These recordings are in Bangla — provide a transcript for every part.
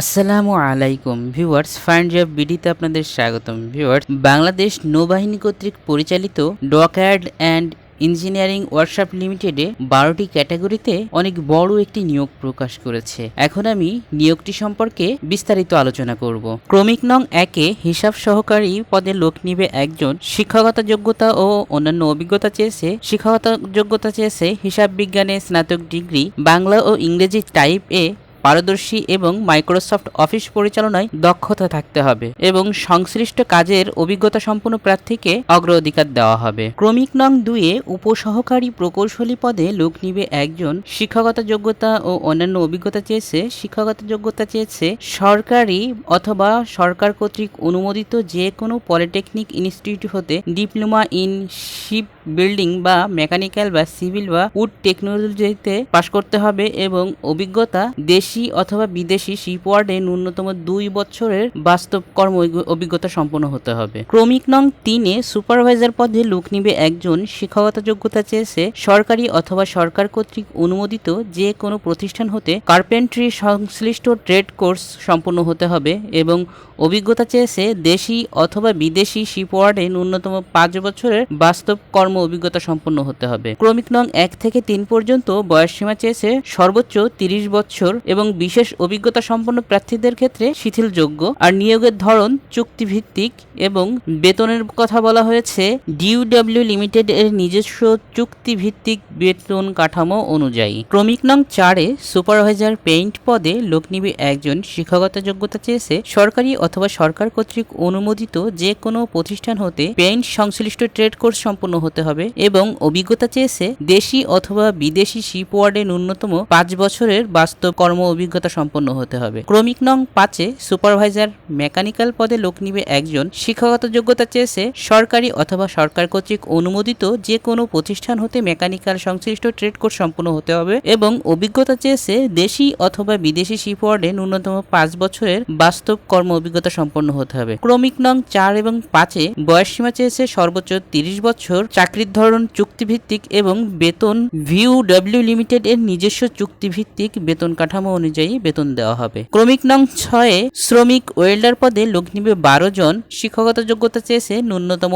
আসসালামু আলাইকুম, ভিউয়ার্স ফাইন্ড জব বিডিতে আপনাদের স্বাগতম। ভিউয়ার্স, বাংলাদেশ নৌবাহিনী কর্তৃক পরিচালিত ডকয়ার্ড অ্যান্ড ইঞ্জিনিয়ারিং ওয়ার্কশপ লিমিটেডে বারোটি ক্যাটাগরিতে অনেক বড় একটি নিয়োগ প্রকাশ করেছে। এখন আমি নিয়োগটি সম্পর্কে বিস্তারিত আলোচনা করব। ক্রমিক নং একে হিসাব সহকারী পদে লোক নিবে একজন শিক্ষাগত যোগ্যতা ও অন্যান্য অভিজ্ঞতা চেয়েছে। শিক্ষাগত যোগ্যতা চেয়েছে হিসাব বিজ্ঞানে স্নাতক ডিগ্রি, বাংলা ও ইংরেজি টাইপ এ পারদর্শী এবং মাইক্রোসফট অফিস পরিচালনায় দক্ষতা থাকতে হবে এবং সংশ্লিষ্ট কাজের অভিজ্ঞতা সম্পন্ন প্রার্থীকে অগ্রাধিকার দেওয়া হবে। ক্রমিক নং দুয়ে উপসহকারী প্রকৌশলী পদে লোক নিবে একজন শিক্ষাগত যোগ্যতা ও অন্যান্য অভিজ্ঞতা চেয়েছে। শিক্ষাগত যোগ্যতা চেয়েছে সরকারি অথবা সরকার কর্তৃক অনুমোদিত যে কোনো পলিটেকনিক ইনস্টিটিউট হতে ডিপ্লোমা ইন শিপ বিল্ডিং বা মেকানিক্যাল বা সিভিল বা উড টেকনোলজিতে পাশ করতে হবে এবং অভিজ্ঞতা দেশি অথবা বিদেশি শিপওয়ার্ডে ন্যূনতম দুই বছরের বাস্তব কর্ম অভিজ্ঞতা সম্পন্ন হতে হবে। ক্রমিক নং তিনে সুপারভাইজার পদে লোক নিবে একজন শিক্ষাগত যোগ্যতা চেয়েছে সরকারি অথবা সরকার কর্তৃক অনুমোদিত যে কোনো প্রতিষ্ঠান হতে কার্পেন্ট্রি সংশ্লিষ্ট ট্রেড কোর্স সম্পন্ন হতে হবে এবং অভিজ্ঞতা চেয়েছে দেশি অথবা বিদেশি শিপওয়ার্ডে ন্যূনতম পাঁচ বছরের বাস্তব কর্ম অভিজ্ঞতা সম্পন্ন হতে হবে। ক্রমিক নং এক থেকে তিন পর্যন্ত বয়সসীমা চেয়েছে সর্বোচ্চ তিরিশ বছর এবং বিশেষ অভিজ্ঞতা সম্পন্ন প্রার্থীদের ক্ষেত্রে শিথিলযোগ্য। আর নিয়োগের ধরন চুক্তিভিত্তিক এবং বেতনের কথা বলা হয়েছে ডিউডব্লিউ লিমিটেড এর নিজস্ব চুক্তিভিত্তিক বেতন কাঠামো অনুযায়ী। ক্রমিক নং চারে সুপারভাইজার পেইন্ট পদে লোক নিবে একজন শিক্ষাগত যোগ্যতা চেয়েছে, সরকারি অথবা সরকার কর্তৃক অনুমোদিত যে কোনো প্রতিষ্ঠান হতে পেইন্ট সংশ্লিষ্ট ট্রেড কোর্স সম্পন্ন হতে হবে এবং অভিজ্ঞতা চেয়েছে, দেশি অথবা বিদেশি শিপওয়ার্ডে ন্যূনতম পাঁচ বছরের বাস্তব কর্ম অভিজ্ঞতা সম্পন্ন হতে হবে। ক্রমিক নং পাঁচে সুপারভাইজার মেকানিক্যাল পদে লোক নিবে একজন। শিক্ষাগত যোগ্যতা চেয়েছে সরকারি অথবা সরকার কর্তৃক অনুমোদিত যে কোনো প্রতিষ্ঠান হতে মেকানিক্যাল সংশ্লিষ্ট ট্রেড কোর্স সম্পন্ন হতে হবে এবং অভিজ্ঞতা চেয়েছে দেশি অথবা বিদেশি শিপওয়ার্ডে ন্যূনতম পাঁচ বছরের বাস্তব কর্ম অভিজ্ঞতা সম্পন্ন হতে হবে। ক্রমিক নং চার এবং পাঁচে বয়সসীমা চেয়েছে সর্বোচ্চ তিরিশ বছর। চাকরির ধরন চুক্তিভিত্তিক এবং বেতন ভিউ ডব্লিউ লিমিটেড এর নিজস্ব চুক্তিভিত্তিক বেতন কাঠামো অনুযায়ী বেতন দেওয়া হবে। ক্রমিক নং ছয়ে শ্রমিক ওয়েল্ডার পদে লোক নিবে বারো জন শিক্ষাগত যোগ্যতা চেয়েছে ন্যূনতম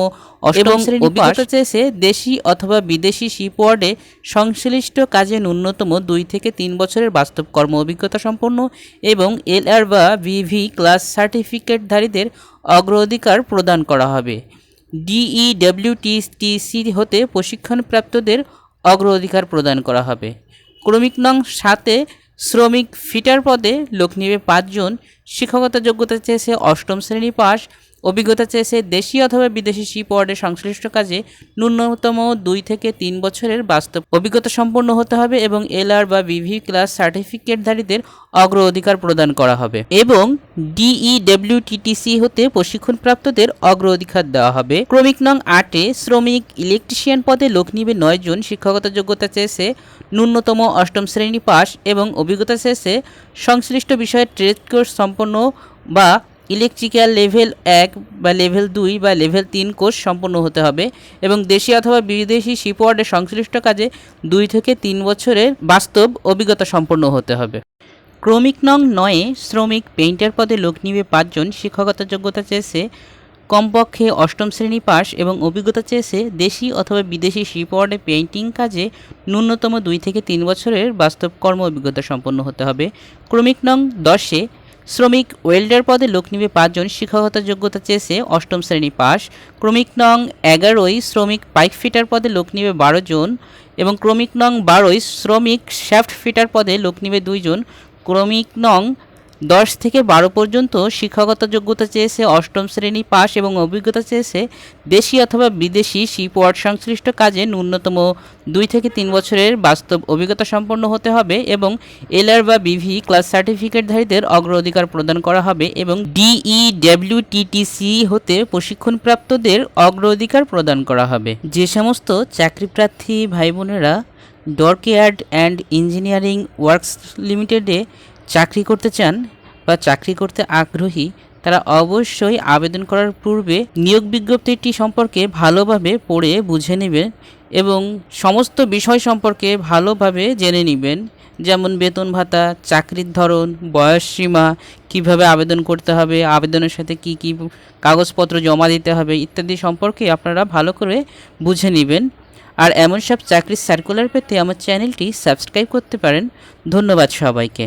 অভিজ্ঞতা চেয়েছে দেশি অথবা বিদেশি শিপওয়ার্ডে সংশ্লিষ্ট কাজে ন্যূনতম দুই থেকে তিন বছরের বাস্তব কর্ম অভিজ্ঞতা সম্পন্ন এবং এলআর বা ভিভি ক্লাস সার্টিফিকেটধারীদের অগ্রাধিকার প্রদান করা হবে। ডিইডব্লিউটিসি হতে প্রশিক্ষণপ্রাপ্তদের অগ্রাধিকার প্রদান করা হবে। ক্রমিক নং সাতে শ্রমিক ফিটার পদে লোক নেবে পাঁচজন। শিক্ষকতা যোগ্যতা চেয়েছে অষ্টম শ্রেণি পাস অভিজ্ঞতা চেয়েছে দেশি অথবা বিদেশি শিপওয়ার্ডের সংশ্লিষ্ট কাজে ন্যূনতম দুই থেকে তিন বছরের বাস্তব অভিজ্ঞতা সম্পন্ন হতে হবে এবং এলআর বা বিভি ক্লাস সার্টিফিকেটধারীদের অগ্রাধিকার প্রদান করা হবে এবং ডিইডব্লিউটিটিসি হতে প্রশিক্ষণপ্রাপ্তদের অগ্রাধিকার দেওয়া হবে। ক্রমিক নং আটে শ্রমিক ইলেকট্রিশিয়ান পদে লোক নিবে নয় জন, শিক্ষাগত যোগ্যতা চেয়েছে ন্যূনতম অষ্টম শ্রেণি পাস এবং অভিজ্ঞতা চেয়েছে সংশ্লিষ্ট বিষয়ে ট্রেড কোর্স সম্পন্ন বা ইলেকট্রিক্যাল লেভেল এক বা লেভেল দুই বা লেভেল তিন কোর্স সম্পন্ন হতে হবে এবং দেশি অথবা বিদেশি শিপওয়ার্ডের সংশ্লিষ্ট কাজে দুই থেকে তিন বছরের বাস্তব অভিজ্ঞতা সম্পন্ন হতে হবে। ক্রমিক নং নয়ে শ্রমিক পেইন্টার পদে লোক নিবে পাঁচজন শিক্ষাগত যোগ্যতা চেয়েছে কমপক্ষে অষ্টম শ্রেণি পাস এবং অভিজ্ঞতা চেয়েছে দেশি অথবা বিদেশি শিপওয়ার্ডে পেইন্টিং কাজে ন্যূনতম দুই থেকে তিন বছরের বাস্তব কর্ম অভিজ্ঞতা সম্পন্ন হতে হবে। ক্রমিক নং দশে শ্রমিক ওয়েল্ডার পদে লোক নিবে পাঁচজন শিক্ষাগত যোগ্যতা চেয়েছে অষ্টম শ্রেণি পাস। ক্রমিক নং এগারোই শ্রমিক পাইপ ফিটার পদে লোক নিবে বারো জন এবং ক্রমিক নং বারোই শ্রমিক শ্যাফট ফিটার পদে লোক নিবে দুইজন ক্রমিক নং দশ থেকে বারো পর্যন্ত শিক্ষাগত যোগ্যতা চেয়েছে অষ্টম শ্রেণি পাস এবং অভিজ্ঞতা চেয়েছে দেশি অথবা বিদেশি শিপওয়ার্ড সংশ্লিষ্ট কাজে ন্যূনতম দুই থেকে তিন বছরের বাস্তব অভিজ্ঞতা সম্পন্ন হতে হবে এবং এলআর বা বিভি ক্লাস সার্টিফিকেটধারীদের অগ্রাধিকার প্রদান করা হবে এবং E ডিইডব্লিউটিটিসি হতে প্রশিক্ষণপ্রাপ্তদের অগ্রাধিকার প্রদান করা হবে। যে সমস্ত চাকরিপ্রার্থী ভাই বোনেরা ডরকেয়ার্ড অ্যান্ড ইঞ্জিনিয়ারিং ওয়ার্কস লিমিটেডে চাকরি করতে চান বা চাকরি করতে আগ্রহী, তারা অবশ্যই আবেদন করার পূর্বে নিয়োগ বিজ্ঞপ্তিটি সম্পর্কে ভালোভাবে পড়ে বুঝে নেবেন এবং সমস্ত বিষয় সম্পর্কে ভালোভাবে জেনে নেবেন। যেমন বেতন ভাতা, চাকরির ধরন, বয়স সীমা, কীভাবে আবেদন করতে হবে, আবেদনের সাথে কি কি কাগজপত্র জমা দিতে হবে ইত্যাদি সম্পর্কে আপনারা ভালো করে বুঝে নেবেন। আর এমন সব চাকরির সার্কুলার পেতে আমার চ্যানেলটি সাবস্ক্রাইব করতে পারেন। ধন্যবাদ সবাইকে।